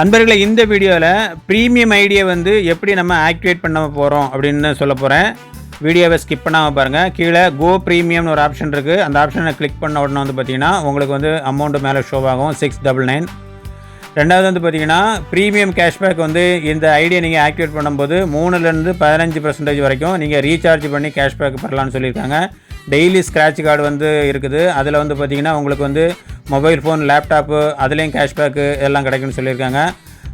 அன்பர்களை இந்த வீடியோவில் ப்ரீமியம் ஐடியை வந்து எப்படி நம்ம ஆக்டிவேட் பண்ண போகிறோம் அப்படின்னு சொல்ல போகிறேன் வீடியோவை ஸ்கிப் பண்ணாமல் பாருங்கள் கீழே கோ ப்ரீமியம்னு ஒரு ஆப்ஷன் இருக்குது அந்த ஆப்ஷனை கிளிக் பண்ண உடனே வந்து பார்த்தீங்கன்னா உங்களுக்கு வந்து அமௌண்ட்டு மேலே ஷோ ஆகும். சிக்ஸ் டபுள் நைன் ரெண்டாவது வந்து பார்த்தீங்கன்னா ப்ரீமியம் கேஷ்பேக் வந்து இந்த ஐடியை நீங்கள் ஆக்டிவேட் பண்ணும்போது மூணுலேருந்து பதினஞ்சு பர்சன்டேஜ் வரைக்கும் நீங்கள் ரீசார்ஜ் பண்ணி கேஷ்பேக் பெறலான்னு சொல்லியிருக்காங்க. டெய்லி ஸ்க்ராட்ச் கார்டு வந்து இருக்குது. அதில் வந்து பார்த்திங்கன்னா உங்களுக்கு வந்து மொபைல் ஃபோன் லேப்டாப்பு அதுலேயும் கேஷ்பேக்கு எல்லாம் கிடைக்கும்னு சொல்லியிருக்காங்க.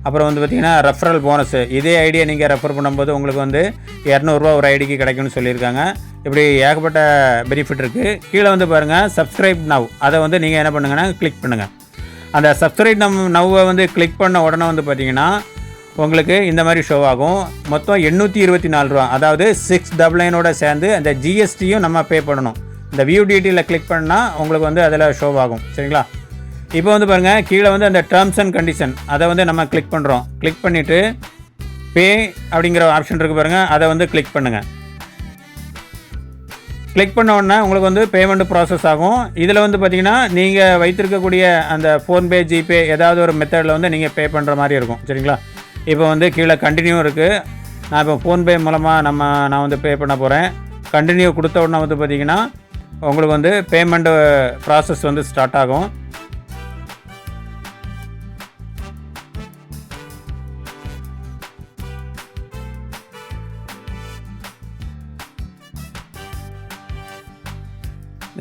அப்புறம் வந்து பார்த்தீங்கன்னா ரெஃபரல் போனஸ் இதே ஐடியா நீங்கள் ரெஃபர் பண்ணும்போது உங்களுக்கு வந்து இரநூறுவா ஒரு ஐடிக்கு கிடைக்கும்னு சொல்லியிருக்காங்க. இப்படி ஏகப்பட்ட பெனிஃபிட் இருக்குது கீழே வந்து பாருங்கள் சப்ஸ்கிரைப் நவ் அதை வந்து நீங்கள் என்ன பண்ணுங்கன்னா கிளிக் பண்ணுங்கள் அந்த சப்ஸ்கிரைப் நம் நவ்வை வந்து கிளிக் பண்ண உடனே வந்து பார்த்தீங்கன்னா உங்களுக்கு இந்த மாதிரி ஷோ ஆகும். மொத்தம் எண்ணூற்றி இருபத்தி நாலு ரூபா. அதாவது சிக்ஸ் டபுள் நைனோட சேர்ந்து அந்த ஜிஎஸ்டியும் நம்ம பே பண்ணணும். இந்த வியூ டீட்டெயிலில் கிளிக் பண்ணால் உங்களுக்கு வந்து அதில் ஷோ ஆகும். சரிங்களா? இப்போ வந்து பாருங்கள் கீழே வந்து அந்த டேர்ம்ஸ் அண்ட் கண்டிஷன் அதை வந்து நம்ம கிளிக் பண்ணுறோம் கிளிக் பண்ணிவிட்டு பே அப்படிங்கிற ஆப்ஷன் இருக்குது பாருங்கள் அதை வந்து கிளிக் பண்ணுங்கள் கிளிக் பண்ண உடனே உங்களுக்கு வந்து பேமெண்ட் ப்ராசஸ் ஆகும். இதில் வந்து பார்த்தீங்கன்னா நீங்கள் வைத்திருக்கக்கூடிய அந்த ஃபோன்பே ஜிபே ஏதாவது ஒரு மெத்தடில் வந்து நீங்கள் பே பண்ணுற மாதிரி இருக்கும். சரிங்களா? இப்போ வந்து கீழே கண்டினியூ இருக்குது நான் இப்போ ஃபோன்பே மூலமாக நம்ம நான் வந்து பே பண்ண போகிறேன் கண்டினியூ கொடுத்த உடனே வந்து பார்த்திங்கன்னா உங்களுக்கு வந்து பேமெண்ட்டு ப்ராசஸ் வந்து ஸ்டார்ட் ஆகும்.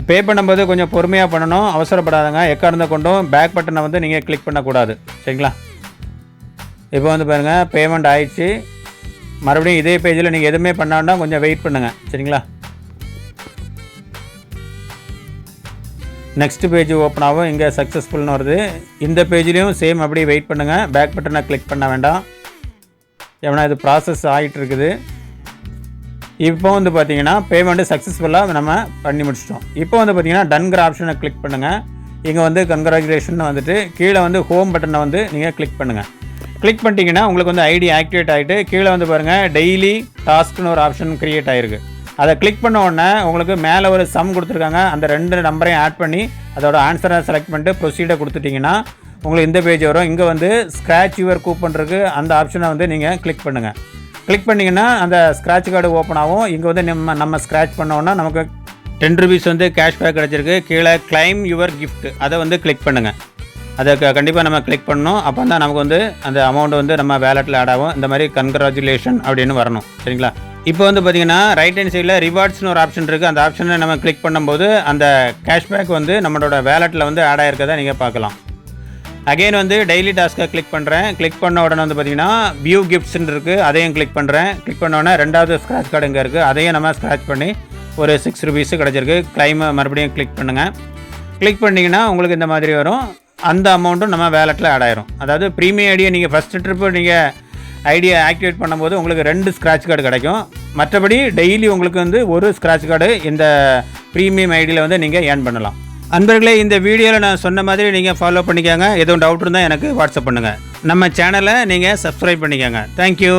பே பண்ணும்போது கொஞ்சம் பொறுமையாக பண்ணணும். அவசரப்படாதங்க. எக்காரணத்தை கொண்டும் பேக் பட்டனை வந்து நீங்கள் கிளிக் பண்ணக்கூடாது. சரிங்களா? இப்போ வந்து பாருங்கள் பேமெண்ட் ஆயிடுச்சு. மறுபடியும் இதே பேஜில் நீங்கள் எதுவுமே பண்ணாண்டா கொஞ்சம் வெயிட் பண்ணுங்கள் சரிங்களா? நெக்ஸ்ட் பேஜ் ஓப்பன் ஆகும். இங்கே சக்ஸஸ்ஃபுல்னு வருது. இந்த பேஜ்லேயும் சேம் அப்படியே வெயிட் பண்ணுங்கள் பேக் பட்டனை கிளிக் பண்ண வேண்டாம். எவனா இது ப்ராசஸ் ஆகிட்டு இருக்குது. இப்போ வந்து பார்த்தீங்கன்னா பேமெண்ட்டு சக்ஸஸ்ஃபுல்லாக நம்ம பண்ணி முடிச்சிட்டோம். இப்போ வந்து பார்த்தீங்கன்னா டன்கிற ஆப்ஷனை கிளிக் பண்ணுங்கள் இங்கே வந்து கங்க்ராச்சுலேஷன் வந்துட்டு கீழே வந்து ஹோம் பட்டனை வந்து நீங்கள் கிளிக் பண்ணுங்கள் கிளிக் பண்ணிட்டீங்கன்னா உங்களுக்கு வந்து ஐடி ஆக்டிவேட் ஆகிட்டு கீழே வந்து பாருங்கள் டெய்லி டாஸ்க்னு ஒரு ஆப்ஷன் க்ரியேட் ஆகிருக்கு அதை கிளிக் பண்ண உடனே உங்களுக்கு மேலே ஒரு சம் கொடுத்துருக்காங்க. அந்த ரெண்டு நம்பரையும் ஆட் பண்ணி அதோட ஆன்சரை செலக்ட் பண்ணிட்டு ப்ரொசீடை கொடுத்துட்டிங்கன்னா உங்களுக்கு இந்த பேஜ் வரும். இங்கே வந்து ஸ்க்ராட்ச் யுவர் கூப்பன் இருக்குது அந்த ஆப்ஷனை வந்து நீங்கள் கிளிக் பண்ணுங்கள் கிளிக் பண்ணிங்கன்னா அந்த ஸ்க்ராட்ச் கார்டு ஓப்பன் ஆகும். இங்கே வந்து நம்ம நம்ம ஸ்க்ராட்ச் பண்ணோன்னா நமக்கு டென் ருபீஸ் வந்து கேஷ்பேக் கிடச்சிருக்கு. கீழே கிளைம் யுவர் கிஃப்ட் அதை வந்து கிளிக் பண்ணுங்கள் அதை கண்டிப்பாக நம்ம கிளிக் பண்ணணும். அப்போ தான் நமக்கு வந்து அந்த அமௌண்ட் வந்து நம்ம வேலெட்டில் ஆட் ஆகும். இந்த மாதிரி கங்க்ராச்சுலேஷன் அப்படின்னு வரணும். சரிங்களா? இப்போ வந்து பார்த்தீங்கன்னா ரைட் ஹேண்ட் சைடில் ரிவார்ட்ஸ்னு ஒரு ஆப்ஷன் இருக்குது அந்த ஆப்ஷனை நம்ம கிளிக் பண்ணும்போது அந்த கேஷ்பேக் வந்து நம்மளோட வேலெட்டில் வந்து ஆட் ஆகிருக்கதை நீங்கள் பார்க்கலாம். அகைன் வந்து டெய்லி டாஸ்க்கை கிளிக் பண்ணுறேன் கிளிக் பண்ண உடனே வந்து பார்த்தீங்கன்னா வியூ கிஃப்ட்ஸ்ன்னு இருக்குது அதையும் கிளிக் பண்ணுறேன் கிளிக் பண்ண உடனே ரெண்டாவது ஸ்க்ராட்ச் கார்டு இங்கே இருக்குது அதையும் நம்ம ஸ்க்ராட்ச் பண்ணி ஒரு சிக்ஸ் ருபீஸு கிடச்சிருக்கு. கிளைமை மறுபடியும் கிளிக் பண்ணுங்கள் கிளிக் பண்ணிங்கன்னா உங்களுக்கு இந்த மாதிரி வரும். அந்த அமௌண்ட்டும் நம்ம வேலெட்டில் ஆட் ஆயிரும். அதாவது ப்ரீமியம் ஐடியை நீங்கள் ஃபஸ்ட்டு ட்ரிப்பு நீங்கள் ஐடியா ஆக்டிவேட் பண்ணும்போது உங்களுக்கு ரெண்டு ஸ்க்ராட்ச் கார்டு கிடைக்கும். மற்றபடி டெய்லி உங்களுக்கு வந்து ஒரு ஸ்க்ராட்ச் கார்டு இந்த ப்ரீமியம் ஐடியில் வந்து நீங்கள் ஏர்ன் பண்ணலாம். அன்பர்களே இந்த வீடியோவில் நான் சொன்ன மாதிரி நீங்கள் ஃபாலோ பண்ணிக்கோங்க. எதுவும் டவுட் இருந்தால் எனக்கு வாட்ஸ்அப் பண்ணுங்கள் நம்ம சேனலை நீங்கள் சப்ஸ்கிரைப் பண்ணிக்கோங்க. தேங்க்யூ